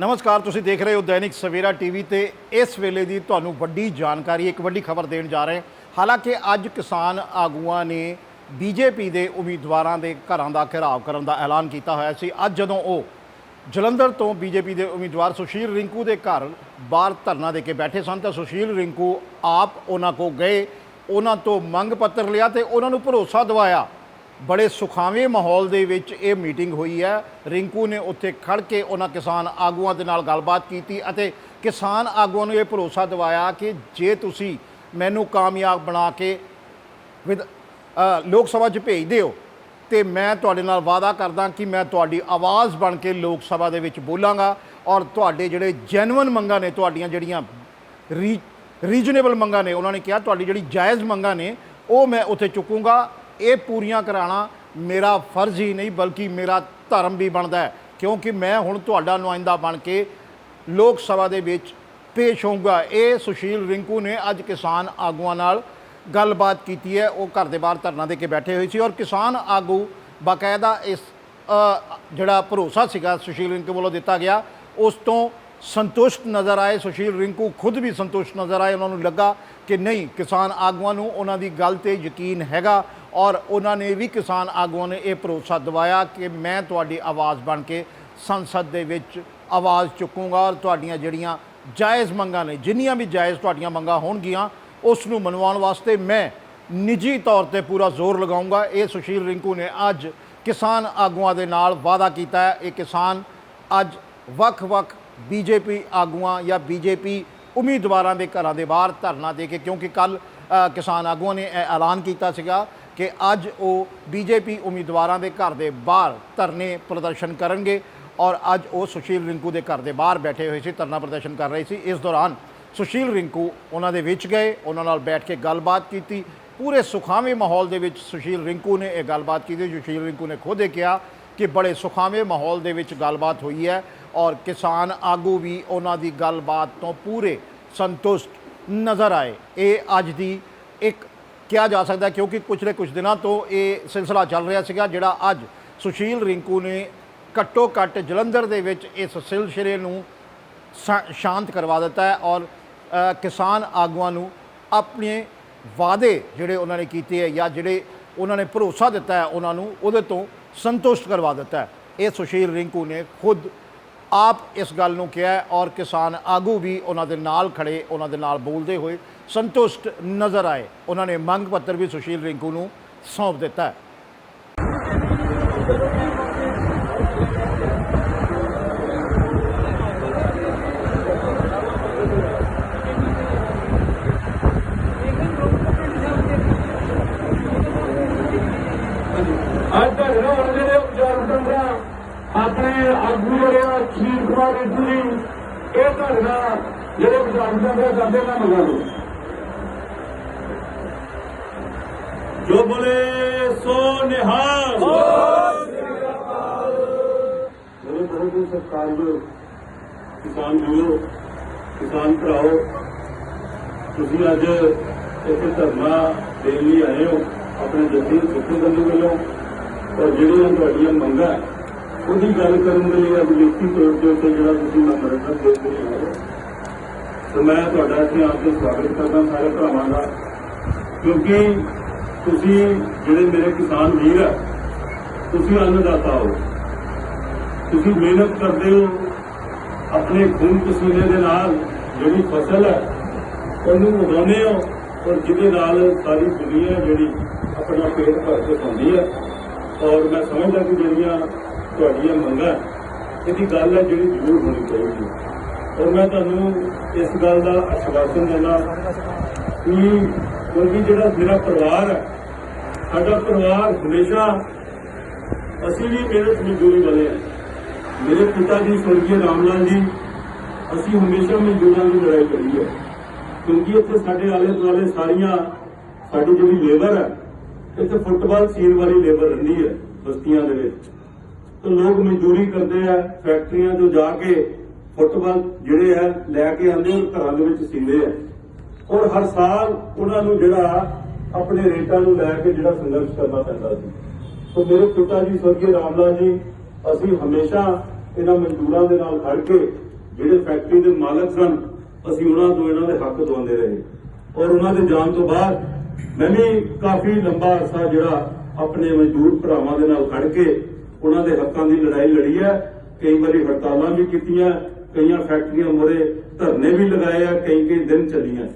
ਨਮਸਕਾਰ, ਤੁਸੀਂ ਦੇਖ ਰਹੇ ਹੋ ਦੈਨਿਕ ਸਵੇਰਾ ਟੀਵੀ ਤੇ ਇਸ ਵੇਲੇ ਦੀ ਤੁਹਾਨੂੰ ਵੱਡੀ ਜਾਣਕਾਰੀ, ਇੱਕ ਵੱਡੀ ਖਬਰ ਦੇਣ ਜਾ ਰਹੇ ਹਾਲਾਂਕਿ ਅੱਜ ਕਿਸਾਨ ਆਗੂਆਂ ਨੇ ਬੀਜੇਪੀ ਦੇ ਉਮੀਦਵਾਰਾਂ ਦੇ ਘਰਾਂ ਦਾ ਘਿਰਾਵ ਕਰਨ ਦਾ ਐਲਾਨ ਕੀਤਾ ਹੋਇਆ ਸੀ। ਅੱਜ ਜਦੋਂ ਉਹ ਜਲੰਧਰ ਤੋਂ ਬੀਜੇਪੀ ਦੇ ਉਮੀਦਵਾਰ ਸੁਸ਼ੀਲ ਰਿੰਕੂ ਦੇ ਘਰ ਬਾਹਰ ਧਰਨਾ ਦੇ ਕੇ ਬੈਠੇ ਸਨ, ਤਾਂ ਸੁਸ਼ੀਲ ਰਿੰਕੂ ਆਪ ਉਹਨਾਂ ਕੋ ਗਏ, ਉਹਨਾਂ ਤੋਂ ਮੰਗ ਪੱਤਰ ਲਿਆ ਤੇ ਉਹਨਾਂ ਨੂੰ ਭਰੋਸਾ ਦਿਵਾਇਆ ਬੜੇ ਸੁਖਾਵੇਂ ਮਾਹੌਲ ਦੇ ਵਿੱਚ ਇਹ ਮੀਟਿੰਗ ਹੋਈ ਹੈ। ਰਿੰਕੂ ਨੇ ਉੱਥੇ ਖੜ ਕੇ ਉਹਨਾਂ ਕਿਸਾਨ ਆਗੂਆਂ ਦੇ ਨਾਲ ਗੱਲਬਾਤ ਕੀਤੀ ਅਤੇ ਕਿਸਾਨ ਆਗੂਆਂ ਨੂੰ ਇਹ ਭਰੋਸਾ ਦਿਵਾਇਆ ਕਿ ਜੇ ਤੁਸੀਂ ਮੈਨੂੰ ਕਾਮਯਾਬ ਬਣਾ ਕੇ ਵਿਦ ਲੋਕ ਸਭਾ 'ਚ ਭੇਜਦੇ ਹੋ ਤੇ ਮੈਂ ਤੁਹਾਡੇ ਨਾਲ ਵਾਅਦਾ ਕਰਦਾ ਕਿ ਮੈਂ ਤੁਹਾਡੀ ਆਵਾਜ਼ ਬਣ ਕੇ ਲੋਕ ਸਭਾ ਦੇ ਵਿੱਚ ਬੋਲਾਂਗਾ ਔਰ ਤੁਹਾਡੇ ਜਿਹੜੇ ਜੈਨੂਇਨ ਮੰਗਾਂ ਨੇ, ਤੁਹਾਡੀਆਂ ਜਿਹੜੀਆਂ ਰੀ ਰੀਜਨੇਬਲ ਮੰਗਾਂ ਨੇ, ਉਹਨਾਂ ਨੇ ਕਿਹਾ, ਤੁਹਾਡੀ ਜਿਹੜੀ ਜਾਇਜ਼ ਮੰਗਾਂ ਨੇ, ਉਹ ਮੈਂ ਉੱਥੇ ਚੁੱਕੂੰਗਾ। ਇਹ ਪੂਰੀਆਂ ਕਰਾਉਣਾ ਮੇਰਾ ਫਰਜ਼ ਹੀ ਨਹੀਂ, ਬਲਕਿ ਮੇਰਾ ਧਰਮ ਵੀ ਬਣਦਾ ਹੈ। ਕਿਉਂਕਿ ਮੈਂ ਹੁਣ ਤੁਹਾਡਾ ਨੁਮਾਇੰਦਾ ਬਣ ਕੇ ਲੋਕ ਸਭਾ ਦੇ ਵਿੱਚ ਪੇਸ਼ ਹੋਊਗਾ। ਇਹ ਸੁਸ਼ੀਲ ਰਿੰਕੂ ਨੇ ਅੱਜ ਕਿਸਾਨ ਆਗੂਆਂ ਨਾਲ ਗੱਲਬਾਤ ਕੀਤੀ ਹੈ। ਉਹ ਘਰ ਦੇ ਬਾਹਰ ਧਰਨਾ ਦੇ ਕੇ ਬੈਠੇ ਹੋਏ ਸੀ ਔਰ ਕਿਸਾਨ ਆਗੂ ਬਾਕਾਇਦਾ ਇਸ ਜਿਹੜਾ ਭਰੋਸਾ ਸੀਗਾ ਸੁਸ਼ੀਲ ਰਿੰਕੂ ਵੱਲੋਂ ਦਿੱਤਾ ਗਿਆ, ਉਸ ਤੋਂ ਸੰਤੁਸ਼ਟ ਨਜ਼ਰ ਆਏ। ਸੁਸ਼ੀਲ ਰਿੰਕੂ ਖੁਦ ਵੀ ਸੰਤੁਸ਼ਟ ਨਜ਼ਰ ਆਏ। ਉਹਨਾਂ ਨੂੰ ਲੱਗਾ ਕਿ ਨਹੀਂ, ਕਿਸਾਨ ਆਗੂਆਂ ਨੂੰ ਉਹਨਾਂ ਦੀ ਗੱਲ ਤੇ ਯਕੀਨ ਹੈਗਾ। ਔਰ ਉਹਨਾਂ ਨੇ ਵੀ ਕਿਸਾਨ ਆਗੂਆਂ ਨੇ ਇਹ ਭਰੋਸਾ ਦਿਵਾਇਆ ਕਿ ਮੈਂ ਤੁਹਾਡੀ ਆਵਾਜ਼ ਬਣ ਕੇ ਸੰਸਦ ਦੇ ਵਿੱਚ ਆਵਾਜ਼ ਚੁੱਕੂੰਗਾ ਔਰ ਤੁਹਾਡੀਆਂ ਜਿਹੜੀਆਂ ਜਾਇਜ਼ ਮੰਗਾਂ ਨੇ, ਜਿੰਨੀਆਂ ਵੀ ਜਾਇਜ਼ ਤੁਹਾਡੀਆਂ ਮੰਗਾਂ ਹੋਣਗੀਆਂ, ਉਸ ਨੂੰ ਮਨਵਾਉਣ ਵਾਸਤੇ ਮੈਂ ਨਿੱਜੀ ਤੌਰ ਤੇ ਪੂਰਾ ਜ਼ੋਰ ਲਗਾਉਂਗਾ। ਇਹ ਸੁਸ਼ੀਲ ਰਿੰਕੂ ਨੇ ਅੱਜ ਕਿਸਾਨ ਆਗੂਆਂ ਦੇ ਨਾਲ ਵਾਅਦਾ ਕੀਤਾ ਹੈ। ਇਹ ਕਿਸਾਨ ਅੱਜ ਵੱਖ-ਵੱਖ ਬੀਜੇਪੀ ਆਗੂਆਂ ਜਾਂ ਬੀਜੇਪੀ ਉਮੀਦਵਾਰਾਂ ਦੇ ਘਰਾਂ ਦੇ ਬਾਹਰ ਧਰਨਾ ਦੇ ਕੇ, ਕਿਉਂਕਿ ਕੱਲ ਕਿਸਾਨ ਆਗੂਆਂ ਨੇ ਇਹ ਐਲਾਨ ਕੀਤਾ ਸੀਗਾ ਕਿ ਅੱਜ ਉਹ ਬੀਜੇਪੀ ਉਮੀਦਵਾਰਾਂ ਦੇ ਘਰ ਦੇ ਬਾਹਰ ਧਰਨੇ ਪ੍ਰਦਰਸ਼ਨ ਕਰਨਗੇ ਔਰ ਅੱਜ ਉਹ ਸੁਸ਼ੀਲ ਰਿੰਕੂ ਦੇ ਘਰ ਦੇ ਬਾਹਰ ਬੈਠੇ ਹੋਏ ਸੀ, ਧਰਨਾ ਪ੍ਰਦਰਸ਼ਨ ਕਰ ਰਹੇ ਸੀ। ਇਸ ਦੌਰਾਨ ਸੁਸ਼ੀਲ ਰਿੰਕੂ ਉਹਨਾਂ ਦੇ ਵਿੱਚ ਗਏ, ਉਹਨਾਂ ਨਾਲ ਬੈਠ ਕੇ ਗੱਲਬਾਤ ਕੀਤੀ। ਪੂਰੇ ਸੁਖਾਵੇਂ ਮਾਹੌਲ ਦੇ ਵਿੱਚ ਸੁਸ਼ੀਲ ਰਿੰਕੂ ਨੇ ਇਹ ਗੱਲਬਾਤ ਕੀਤੀ। ਸੁਸ਼ੀਲ ਰਿੰਕੂ ਨੇ ਖੁਦ ਇਹ ਕਿਹਾ ਕਿ ਬੜੇ ਸੁਖਾਵੇਂ ਮਾਹੌਲ ਦੇ ਵਿੱਚ ਗੱਲਬਾਤ ਹੋਈ ਹੈ ਔਰ ਕਿਸਾਨ ਆਗੂ ਵੀ ਉਹਨਾਂ ਦੀ ਗੱਲਬਾਤ ਤੋਂ ਪੂਰੇ ਸੰਤੁਸ਼ਟ ਨਜ਼ਰ ਆਏ। ਇਹ ਅੱਜ ਦੀ ਇੱਕ ਕਿਹਾ ਜਾ ਸਕਦਾ ਹੈ, ਕਿਉਂਕਿ ਪਿਛਲੇ ਕੁਝ ਦਿਨਾਂ ਤੋਂ ਇਹ ਸਿਲਸਿਲਾ ਚੱਲ ਰਿਹਾ ਸੀਗਾ, ਜਿਹੜਾ ਅੱਜ ਸੁਸ਼ੀਲ ਰਿੰਕੂ ਨੇ ਘੱਟੋ ਘੱਟ ਜਲੰਧਰ ਦੇ ਵਿੱਚ ਇਸ ਸਿਲਸਿਲੇ ਨੂੰ ਸ਼ਾਂਤ ਕਰਵਾ ਦਿੱਤਾ ਹੈ ਔਰ ਕਿਸਾਨ ਆਗੂਆਂ ਨੂੰ ਆਪਣੇ ਵਾਅਦੇ ਜਿਹੜੇ ਉਹਨਾਂ ਨੇ ਕੀਤੇ ਹੈ ਜਾਂ ਜਿਹੜੇ ਉਹਨਾਂ ਨੇ ਭਰੋਸਾ ਦਿੱਤਾ ਹੈ, ਉਹਨਾਂ ਨੂੰ ਉਹਦੇ ਤੋਂ ਸੰਤੁਸ਼ਟ ਕਰਵਾ ਦਿੱਤਾ ਹੈ। ਇਹ ਸੁਸ਼ੀਲ ਰਿੰਕੂ ਨੇ ਖੁਦ ਆਪ ਇਸ ਗੱਲ ਨੂੰ ਕਿਹਾ ਔਰ ਕਿਸਾਨ ਆਗੂ ਵੀ ਉਹਨਾਂ ਦੇ ਨਾਲ ਖੜੇ, ਉਹਨਾਂ ਦੇ ਨਾਲ ਬੋਲਦੇ ਹੋਏ ਸੰਤੁਸ਼ਟ ਨਜ਼ਰ ਆਏ। ਉਹਨਾਂ ਨੇ ਮੰਗ ਪੱਤਰ ਵੀ ਸੁਸ਼ੀਲ ਰਿੰਕੂ ਨੂੰ ਸੌਂਪ ਦਿੱਤਾ ਹੈ। ਅੱਜ ਤੱਕ ਨਾ ਆਪਣੇ ਆਗੂ ਜਿਹੜੇ ਆ ਸ਼ੀਰ ਕੁਮਾਰ ਜੀ ਇਹ ਧਰਨਾ ਜਿਹੜੇ ਉਪਚਾਰ ਦਾ ਕਰਦੇ ਨਾ ਮੰਗਾ ਲਓ। ਜੋ ਬੋਲੇ ਸੋ ਨਿਹਾਲ। ਮੇਰੇ ਬਹੁਤ ਹੀ ਸਤਿਕਾਰਯੋਗ ਕਿਸਾਨ ਵੀਰੋ ਕਿਸਾਨ ਭਰਾਓ ਤੁਸੀਂ ਅੱਜ ਇੱਥੇ ਧਰਨਾ ਦੇਣ ਲਈ ਆਏ ਹੋ ਆਪਣੇ ਜੱਦੀ ਸਿੱਖੀ ਬੰਦੂ ਵੱਲੋਂ। ਔਰ ਜਿਹੜੀਆਂ ਤੁਹਾਡੀਆਂ ਮੰਗਾਂ ਹੈ, ਉਹਦੀ ਗੱਲ ਕਰਨ ਦੇ ਲਈ ਅੱਜ ਲਿਖਤੀ ਤੌਰ ਦੇ ਉੱਤੇ ਜਿਹੜਾ ਤੁਸੀਂ ਮੈਮੋਰੰਡਮ ਦੇ ਕੇ ਆਏ ਹੋ ਮੈਂ ਤੁਹਾਡਾ ਇੱਥੇ ਆਪ ਕੇ ਸਵਾਗਤ ਕਰਦਾ ਸਾਰੇ ਭਰਾਵਾਂ ਦਾ। ਕਿਉਂਕਿ ਤੁਸੀਂ ਜਿਹੜੇ ਮੇਰੇ ਕਿਸਾਨ ਵੀਰ ਹੈ ਤੁਸੀਂ ਅੰਨਦਾਤਾ ਹੋ। ਤੁਸੀਂ ਮਿਹਨਤ ਕਰਦੇ ਹੋ। ਆਪਣੇ ਖੂਨ ਪਸੀਨੇ ਦੇ ਨਾਲ ਜਿਹੜੀ ਫਸਲ ਹੈ, ਉਹਨੂੰ ਉਗਾਉਂਦੇ ਹੋ ਔਰ ਜਿਹਦੇ ਨਾਲ ਸਾਰੀ ਦੁਨੀਆ ਜਿਹੜੀ ਆਪਣਾ ਪੇਟ ਭਰ ਕੇ ਖਾਂਦੀ ਹੈ। ਔਰ ਮੈਂ ਸਮਝਦਾ ਕਿ ਜਿਹੜੀਆਂ ਤੁਹਾਡੀਆਂ ਮੰਗਾਂ ਇਹਦੀ ਗੱਲ ਹੈ ਜਿਹੜੀ ਜ਼ਰੂਰ ਹੋਣੀ ਚਾਹੀਦੀ। ਹੈ ਔਰ ਮੈਂ ਤੁਹਾਨੂੰ ਇਸ ਗੱਲ ਦਾ ਆਸ਼ਵਾਸਨ ਦਿੰਦਾ ਕਿ ਕਿਉਂਕਿ ਜਿਹੜਾ ਮੇਰਾ ਪਰਿਵਾਰ ਹੈ, ਸਾਡਾ ਪਰਿਵਾਰ ਹਮੇਸ਼ਾ ਅਸੀਂ ਵੀ ਮਿਹਨਤ ਮਜ਼ਦੂਰੀ ਵਾਲੇ ਹਾਂ। ਮੇਰੇ ਪਿਤਾ ਜੀ ਸਵਰਗੀ ਰਾਮ ਲਾਲ ਜੀ, ਅਸੀਂ ਹਮੇਸ਼ਾ ਮਜ਼ਦੂਰਾਂ ਦੀ ਲੜਾਈ ਕਰੀ ਹੈ। ਕਿਉਂਕਿ ਇੱਥੇ ਸਾਡੇ ਆਲੇ ਦੁਆਲੇ ਸਾਰੀਆਂ ਸਾਡੀ ਜਿਹੜੀ ਲੇਬਰ ਹੈ, ਇੱਥੇ ਫੁੱਟਬਾਲ ਸੀਨ ਵਾਲੀ ਲੇਬਰ ਰਹਿੰਦੀ ਹੈ ਬਸਤੀਆਂ ਦੇ ਵਿੱਚ। ਤੇ ਲੋਕ ਮਜ਼ਦੂਰੀ ਕਰਦੇ ਆ, ਫੈਕਟਰੀਆਂ 'ਚੋਂ ਜਾ ਕੇ ਫੁੱਟਬਾਲ ਜਿਹੜੇ ਆ, ਲੈ ਕੇ ਆਉਂਦੇ ਔਰ ਘਰਾਂ ਦੇ ਵਿੱਚ ਸੀਂਦੇ ਆ। ਔਰ ਹਰ ਸਾਲ ਉਹਨਾਂ ਨੂੰ ਜਿਹੜਾ ਆਪਣੇ ਰੇਟਾਂ ਨੂੰ ਲੈ ਕੇ ਜਿਹੜਾ ਸੰਘਰਸ਼ ਕਰਨਾ ਪੈਂਦਾ ਸੀ। ਸੋ ਮੇਰੇ ਪਿਤਾ ਜੀ ਸਵਰਗੀ ਰਾਮ ਜੀ, ਅਸੀਂ ਹਮੇਸ਼ਾ ਇਹਨਾਂ ਮਜ਼ਦੂਰਾਂ ਦੇ ਨਾਲ ਖੜ ਕੇ ਜਿਹੜੇ ਫੈਕਟਰੀ ਦੇ ਮਾਲਕ ਸਨ, ਅਸੀਂ ਉਹਨਾਂ ਤੋਂ ਇਹਨਾਂ ਦੇ ਹੱਕ ਦਵਾਉਂਦੇ ਰਹੇ। ਔਰ ਉਹਨਾਂ ਦੇ ਜਾਣ ਤੋਂ ਬਾਅਦ ਮੈਂ ਵੀ ਕਾਫੀ ਲੰਬਾ ਅਰਸਾ ਜਿਹੜਾ ਆਪਣੇ ਮਜ਼ਦੂਰ ਭਰਾਵਾਂ ਦੇ ਨਾਲ ਖੜ ਕੇ ਉਹਨਾਂ ਦੇ ਹੱਕਾਂ ਦੀ ਲੜਾਈ ਲੜੀ ਹੈ ਕਈ ਵਾਰੀ ਹੜਤਾਲਾਂ ਵੀ ਕੀਤੀਆਂ, ਕਈਆਂ ਫੈਕਟਰੀਆਂ ਮੋਰੇ ਧਰਨੇ ਵੀ ਲਗਾਏ ਆ, ਕਈ ਕਈ ਦਿਨ ਚੱਲੀਆਂ।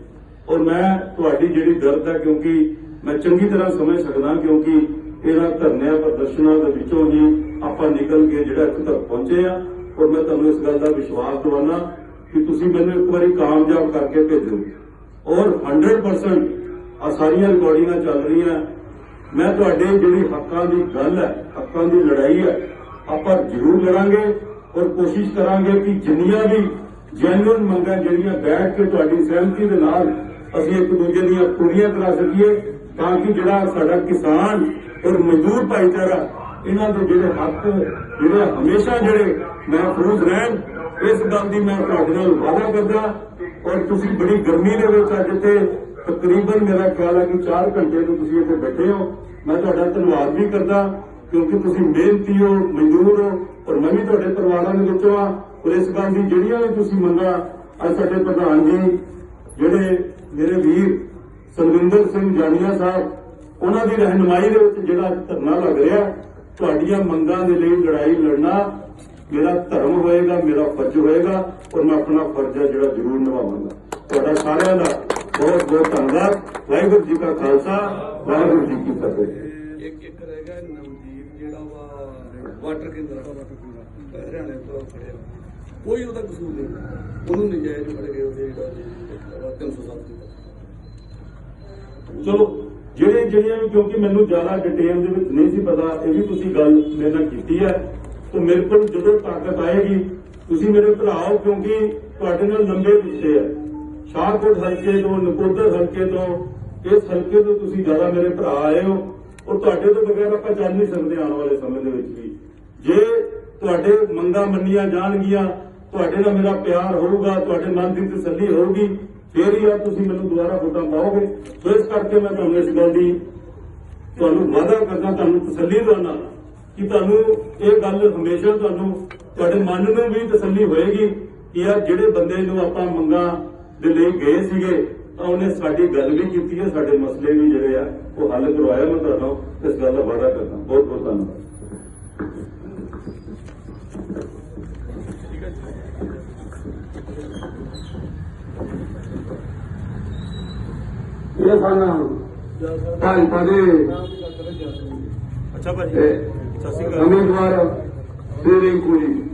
ਔਰ ਮੈਂ ਤੁਹਾਡੀ ਜਿਹੜੀ ਦਰਦ ਹੈ ਕਿਉਂਕਿ ਮੈਂ ਚੰਗੀ ਤਰ੍ਹਾਂ ਸਮਝ ਸਕਦਾ, ਕਿਉਂਕਿ ਇਹਨਾਂ ਧਰਨਿਆਂ ਪ੍ਰਦਰਸ਼ਨਾਂ ਦੇ ਵਿੱਚੋਂ ਹੀ ਆਪਾਂ ਨਿਕਲ ਕੇ ਜਿਹੜਾ ਇੱਥੇ ਤੱਕ ਪਹੁੰਚੇ ਆ। ਔਰ ਮੈਂ ਤੁਹਾਨੂੰ ਇਸ ਗੱਲ ਦਾ ਵਿਸ਼ਵਾਸ ਦਿਵਾਉਣਾ ਕਿ ਤੁਸੀਂ ਮੈਨੂੰ ਇੱਕ ਵਾਰੀ ਕਾਮਯਾਬ ਕਰਕੇ ਭੇਜੋ। ਔਰ 100% ਆ ਸਾਰੀਆਂ ਰਿਕਾਰਡਿੰਗਾਂ ਚੱਲ ਰਹੀਆਂ। ਮੈਂ ਤੁਹਾਡੇ ਜਿਹੜੀ ਹੱਕਾਂ ਦੀ ਗੱਲ ਹੈ, ਹੱਕਾਂ ਦੀ ਲੜਾਈ ਹੈ, ਆਪਾਂ ਜ਼ਰੂਰ ਲੜਾਂਗੇ ਔਰ ਕੋਸ਼ਿਸ਼ ਕਰਾਂਗੇ ਕਿ ਜਿੰਨੀਆਂ ਵੀ ਜੈਨੂਇਨ ਮੰਗਾਂ ਜਿਹੜੀਆਂ ਬੈਠ ਕੇ ਤੁਹਾਡੀ ਸਹਿਮਤੀ ਦੇ ਨਾਲ ਅਸੀਂ ਇੱਕ ਦੂਜੇ ਦੀਆਂ ਪੂਰੀਆਂ ਕਰਾ ਸਕੀਏ, ਤਾਂ ਕਿ ਜਿਹੜਾ ਸਾਡਾ ਕਿਸਾਨ ਔਰ ਮਜ਼ਦੂਰ ਭਾਈਚਾਰਾ, ਇਹਨਾਂ ਦੇ ਜਿਹੜੇ ਹੱਕ, ਜਿਹੜੇ ਹਮੇਸ਼ਾ ਜਿਹੜੇ ਮਹਿਫੂਜ਼ ਰਹਿਣ, ਇਸ ਗੱਲ ਦੀ ਮੈਂ ਤੁਹਾਡੇ ਨਾਲ ਵਾਅਦਾ ਕਰਦਾ ਔਰ ਤੁਸੀਂ ਬੜੀ ਗਰਮੀ ਦੇ ਵਿੱਚ ਅੱਜ ਇੱਥੇ ਤਕਰੀਬਨ ਮੇਰਾ ਖਿਆਲ ਹੈ ਕਿ 4 ਘੰਟੇ ਤੋਂ ਤੁਸੀਂ ਇੱਥੇ ਬੈਠੇ ਹੋ। ਮੈਂ ਤੁਹਾਡਾ ਧੰਨਵਾਦ ਵੀ ਕਰਦਾ, ਕਿਉਂਕਿ ਤੁਸੀਂ ਮਿਹਨਤੀ ਹੋ, ਮਜ਼ਦੂਰ ਹੋ ਔਰ ਮੈਂ ਵੀ ਤੁਹਾਡੇ ਪਰਿਵਾਰਾਂ ਦੇ ਵਿੱਚੋਂ ਆ ਔਰ ਇਸ ਗੱਲ ਦੀ ਜਿਹੜੀਆਂ ਵੀ ਤੁਸੀਂ ਮੰਗਾਂ, ਅੱਜ ਸਾਡੇ ਪ੍ਰਧਾਨ ਜੀ, ਜਿਹੜੇ ਮੇਰੇ ਵੀਰ ਸਲਵਿੰਦਰ ਸਿੰਘ ਜਾਨੀਆ ਸਾਹਿਬ, ਉਹਨਾਂ ਦੀ ਰਹਿਨਮਾਈ ਦੇ ਵਿੱਚ ਜਿਹੜਾ ਧਰਨਾ ਲੱਗ ਰਿਹਾ, ਤੁਹਾਡੀਆਂ ਮੰਗਾਂ ਦੇ ਲਈ ਲੜਾਈ ਲੜਨਾ, ਮੇਰਾ ਧਰਮ ਹੋਏਗਾ, ਮੇਰਾ ਫਰਜ਼ ਹੋਏਗਾ ਔਰ ਮੈਂ ਆਪਣਾ ਫਰਜ਼ ਜਿਹੜਾ ਜ਼ਰੂਰ ਨਿਭਾਵਾਂਗਾ। ਤੁਹਾਡਾ ਸਾਰਿਆਂ ਦਾ ਬਹੁਤ ਬਹੁਤ ਧੰਨਵਾਦ। ਵਾਹਿਗੁਰੂ ਜੀ ਕਾ ਖਾਲਸਾ ਵਾਹਿਗੁਰੂ ਜੀ ਕੀ ਫਤਿਹ। ਇੱਕ ਇੱਕ ਰਹਿ ਗਿਆ ਨਵਦੀਪ ਜਿਹੜਾ ਵਾ ਵਾਟਰ ਕੇਂਦਰ ਦਾ ਵਾਟਰ ਕੇਂਦਰ ਹਰਿਆਣੇ ਤੋਂ ਫੜਿਆ। ਕੋਈ ਉਹਦਾ ਕਸੂਰ ਨਹੀਂ। ਉਹਨੂੰ ਨਜਾਇਜ਼ ਫੜ ਗਏ ਉਹਦੇ ਜਿਹੜਾ 307 ਦੀ ਚਲੋ ਜਿਹੜੇ ਜਿਹੜੀਆਂ ਵੀ ਕਿਉਂਕਿ ਮੈਨੂੰ ਜ਼ਿਆਦਾ ਡਿਟੇਲ ਦੇ ਵਿੱਚ ਨਹੀਂ ਸੀ ਪਤਾ ਇਹ ਵੀ ਤੁਸੀਂ ਗੱਲ ਮੇਰੇ ਨਾਲ ਕੀਤੀ ਹੈ। ਤਾਂ ਮੇਰੇ ਕੋਲ ਜਦੋਂ ਤਾਕਤ ਆਏਗੀ ਤੁਸੀਂ ਮੇਰੇ ਭਰਾ ਹੋ ਕਿਉਂਕਿ ਤੁਹਾਡੇ ਨਾਲ ਲੰਬੇ ਰਿਸ਼ਤੇ ਹੈ ਸ਼ਾਹਕੋਟ ਹਲਕੇ ਤੋਂ, ਨਕੋਦਰ ਹਲਕੇ ਤੋਂ, ਇਸ ਹਲਕੇ ਤੋਂ ਤੁਸੀਂ ਜ਼ਿਆਦਾ ਮੇਰੇ ਭਰਾ ਆਏ ਹੋ ਔਰ ਤੁਹਾਡੇ ਤੋਂ ਬਗੈਰ ਆਪਾਂ ਚੱਲ ਨਹੀਂ ਸਕਦੇ ਆਉਣ ਵਾਲੇ ਸਮੇਂ ਦੇ ਵਿੱਚ ਵੀ। ਜੇ ਤੁਹਾਡੇ ਮੰਗਾਂ ਮੰਨੀਆਂ ਜਾਣਗੀਆਂ, ਤੁਹਾਡੇ ਨਾਲ ਮੇਰਾ ਪਿਆਰ ਹੋਊਗਾ, ਤੁਹਾਡੇ ਮਨ ਦੀ ਤਸੱਲੀ ਹੋਊਗੀ, ਫੇਰ ਹੀ ਆ ਤੁਸੀਂ ਮੈਨੂੰ ਦੁਬਾਰਾ ਵੋਟਾਂ ਪਾਓਗੇ। ਸੋ ਇਸ ਕਰਕੇ ਮੈਂ ਤੁਹਾਨੂੰ ਇਸ ਗੱਲ ਦੀ ਤੁਹਾਨੂੰ ਵਾਅਦਾ ਕਰਦਾ, ਤੁਹਾਨੂੰ ਤਸੱਲੀ ਦਿਵਾਉਣਾ ਕਿ ਤੁਹਾਨੂੰ ਇਹ ਗੱਲ ਹਮੇਸ਼ਾ ਤੁਹਾਨੂੰ ਤੁਹਾਡੇ ਮਨ ਨੂੰ ਵੀ ਤਸੱਲੀ ਹੋਏਗੀ ਕਿ ਯਾਰ ਜਿਹੜੇ ਬੰਦੇ ਨੂੰ ਆਪਾਂ ਮੰਗਾਂ ਦੇ ਲਈ ਗਏ ਸੀਗੇ ਤਾਂ ਉਹਨੇ ਸਾਡੀ ਗੱਲ ਵੀ ਕੀਤੀ ਹੈ ਸਾਡੇ ਮਸਲੇ ਵੀ ਜਿਹੜੇ ਆ ਉਹ ਹੱਲ ਕਰਵਾਇਆ ਮੈਂ ਤੁਹਾਨੂੰ ਇਸ ਗੱਲ ਦਾ ਵਾਅਦਾ ਕਰਦਾ। ਬਹੁਤ ਬਹੁਤ ਧੰਨਵਾਦ। ਇਹ ਸਨ ਭਾਜਪਾ ਦੇ ਅੱਛਾ ਭਾਜੀ ਇਹ, ਸਤਿ ਸ਼੍ਰੀ ਅਕਾਲ। ਉਮੀਦਵਾਰ ਸ੍ਰੀ ਰਿੰਕੂ ਜੀ। ਚਲੋ ਨਾ